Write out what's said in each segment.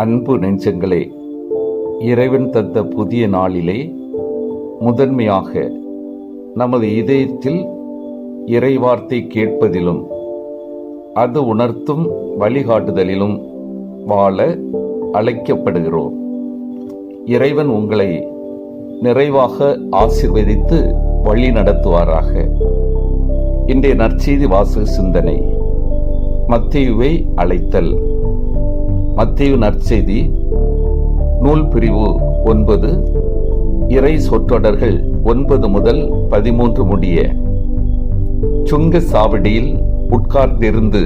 அன்பு நெஞ்சங்களே இறைவன் தந்த புதிய நாளிலே முதன்மையாக நமது இதயத்தில் இறைவார்த்தை கேட்பதிலும் அது உணர்த்தும் வழிகாட்டுதலிலும் வாழ அழைக்கப்படுகிறோம். இறைவன் உங்களை நிறைவாக ஆசிர்வதித்து வழி நடத்துவாராக. இன்றைய நற்செய்தி வாசக சிந்தனை மத்தியுவை அழைத்தல். மத்திய நற்செய்தி நூல் பிரிவு ஒன்பது இறை சொற்றொடர்கள் ஒன்பது முதல் பதிமூன்று முடிய. சுங்க சாவடியில் உட்கார்ந்திருந்து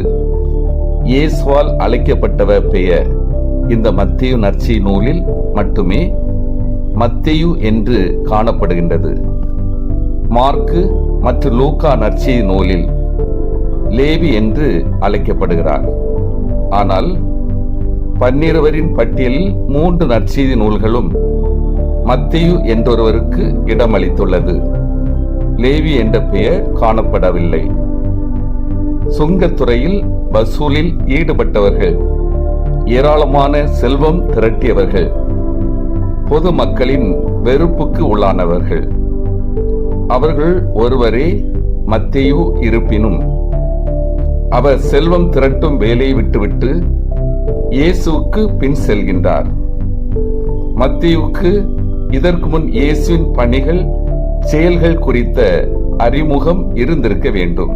இயேசுவால் அழைக்கப்பட்டவர் பெயர் இந்த மத்தியு நற்சி நூலில் மட்டுமே மத்தியு என்று காணப்படுகின்றது. மார்க்கு மற்றும் லூக்கா நற்செய்தி நூலில் லேவி என்று அழைக்கப்படுகிறார். ஆனால் பன்னிருவரின் பட்டியலில் மூன்று நற்செய்தி நூல்களும் மத்தியு என்றொருவருக்கு இடமளித்துள்ளது. லேவி என்ற பெயர் காணப்படவில்லை. சுங்கத்துறையில் வசூலில் ஈடுபட்டவர்கள் ஏராளமான செல்வம் திரட்டியவர்கள் பொதுமக்களின் வெறுப்புக்கு உள்ளானவர்கள். அவர்கள் ஒருவரே மத்தியு இருப்பினும் அவர் செல்வம் திரட்டும் வேலையை விட்டுவிட்டு இயேசுவுக்கு பின் செல்கின்றார். மத்தியுக்கு இதற்கு முன் இயேசுவின் பணிகள் செயல்கள் குறித்த அறிமுகம் இருந்திருக்க வேண்டும்.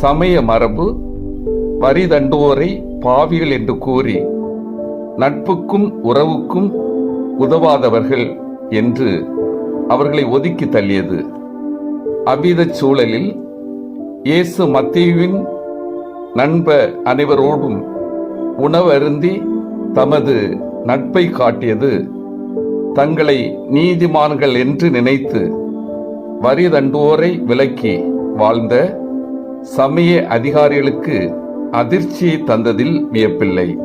சமய மரபு வரி தண்டுவோரை பாவிகள் என்று கூறி நட்புக்கும் உறவுக்கும் உதவாதவர்கள் என்று அவர்களை ஒதுக்கி தள்ளியது. அபித சூழலில் இயேசு மத்தியுவின் நண்ப அனைவரோடும் உணவருந்தி தமது நட்பை காட்டியது. தங்களை நீதிமான்கள் என்று நினைத்து வரி தண்டுவோரை விலக்கி வாழ்ந்த சமய அதிகாரிகளுக்கு அதிர்ச்சியை தந்ததில் வியப்பில்லை.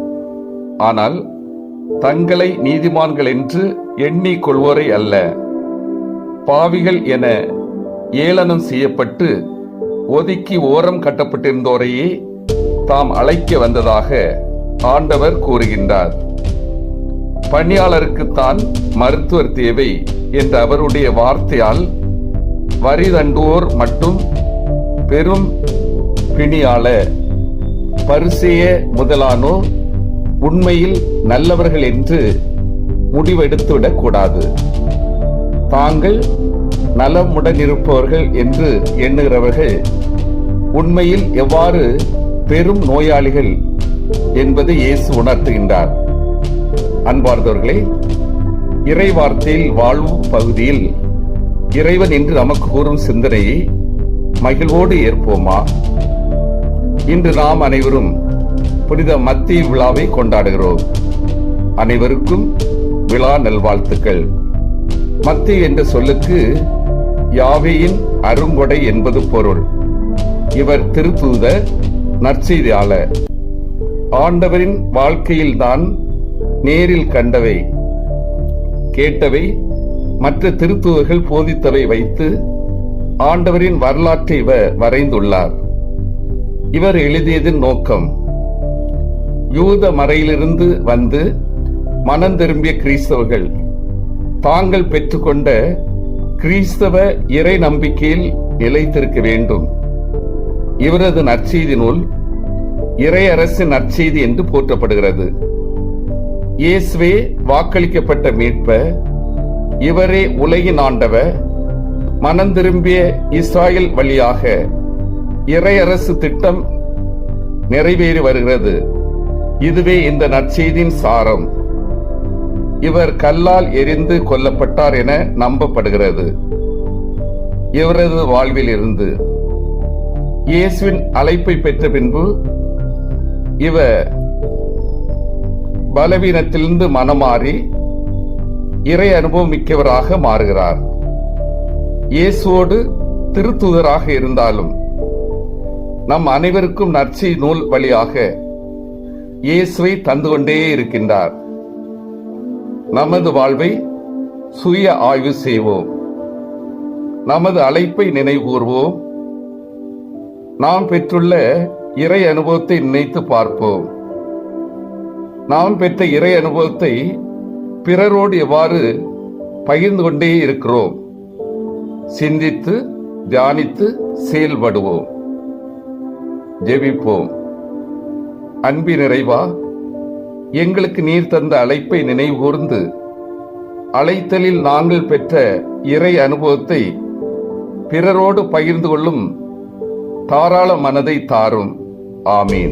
ஆனால் தங்களை நீதிமான்கள் என்று எண்ணிக் கொள்வோரை அல்ல. பாவிகள் என ஏளனம் செய்யப்பட்டு ஒதுக்கி ஓரம் கட்டப்பட்டிருந்தோரையே தாம் அழைக்க வந்ததாக ஆண்டவர் கூறுகின்றார் பணியாளருக்குத்தான் மருத்துவர் தேவை என்ற அவருடைய வார்த்தையால் வரி தண்டுவோர் மட்டும் பெரும் பிணியாள பரிசெய முதலானோர் உண்மையில் நல்லவர்கள் என்று முடிவெடுத்துவிடக் கூடாது. தாங்கள் நலமுடன் இருப்பவர்கள் என்று எண்ணுகிறவர்கள் உண்மையில் எவ்வாறு பெரும் நோயாளிகள் என்பது இயேசு உணர்த்துகின்றார். அன்பார்ந்தவர்களே இறைவார்த்தையில் வாழ்வு பகுதியில் இறைவன் என்று நமக்கு கூறும் சிந்தனையை மகிழ்வோடு ஏற்போமா? இன்று நாம் அனைவரும் புனித மத்திய விழாவை கொண்டாடுகிறோம். அனைவருக்கும் விழா நல்வாழ்த்துக்கள். மத்திய என்ற சொல்லுக்கு யாவையின் அருங்கொடை என்பது பொருள். இவர் திருத்தூத நற்செய்தியாளர். ஆண்டவரின் வாழ்க்கையில்தான் நேரில் கண்டவை கேட்டவை மற்ற திருத்துவர்கள் போதித்தவை வைத்து ஆண்டவரின் வரலாற்றை இவர் வரைந்துள்ளார். இவர் எழுதியதின் நோக்கம் யூத மறையிலிருந்து வந்து மனம் திரும்பிய கிறிஸ்தவர்கள் தாங்கள் பெற்றுக்கொண்ட கிறிஸ்தவ இறை நம்பிக்கையில் நிலைத்திருக்க வேண்டும். இவரது நற்செய்தி நூல் இறையரசு நற்செய்தி என்று போற்றப்படுகிறது. இயேசுவே வாக்களிக்கப்பட்ட மீட்ப இவரே உலகின் ஆண்டவர் மனம் திரும்பிய இஸ்ராயல் வழியாக இறையரசு திட்டம் நிறைவேறி வருகிறது. இதுவே இந்த நற்செய்தியின் சாரம். இவர் கல்லால் எரிந்து கொல்லப்பட்டார் என நம்பப்படுகிறது. இவரது வாழ்வில் இருந்து இயேசுவின் அழைப்பை பெற்ற பின்பு இவர் பலவீனத்திலிருந்து மனமாறி இறை அனுபவம் மிக்கவராக மாறுகிறார். இயேசுவோடு திருத்துதராக இருந்தாலும் நம் அனைவருக்கும் நற்செய் நூல் வழியாக இயேசுவை தந்து கொண்டே இருக்கின்றார். நமது வாழ்வை சுய ஆய்வு செய்வோம். நமது அழைப்பை நினைவுகூர்வோம். நாம் பெற்றுள்ள இறை அனுபவத்தை நினைத்து பார்ப்போம். நாம் பெற்ற இறை அனுபவத்தை பிறரோடு எவ்வாறு பகிர்ந்து கொண்டே இருக்கிறோம்? சிந்தித்து தியானித்து செயல்படுவோம். ஜெபிப்போம். அன்பி நிறைவா எங்களுக்கு நீர் தந்த அழைப்பை நினைவுகூர்ந்து அழைத்தலில் நாங்கள் பெற்ற இறை அனுபவத்தை பிறரோடு பகிர்ந்து கொள்ளும் தாராள மனதை தாரும். ആമീൻ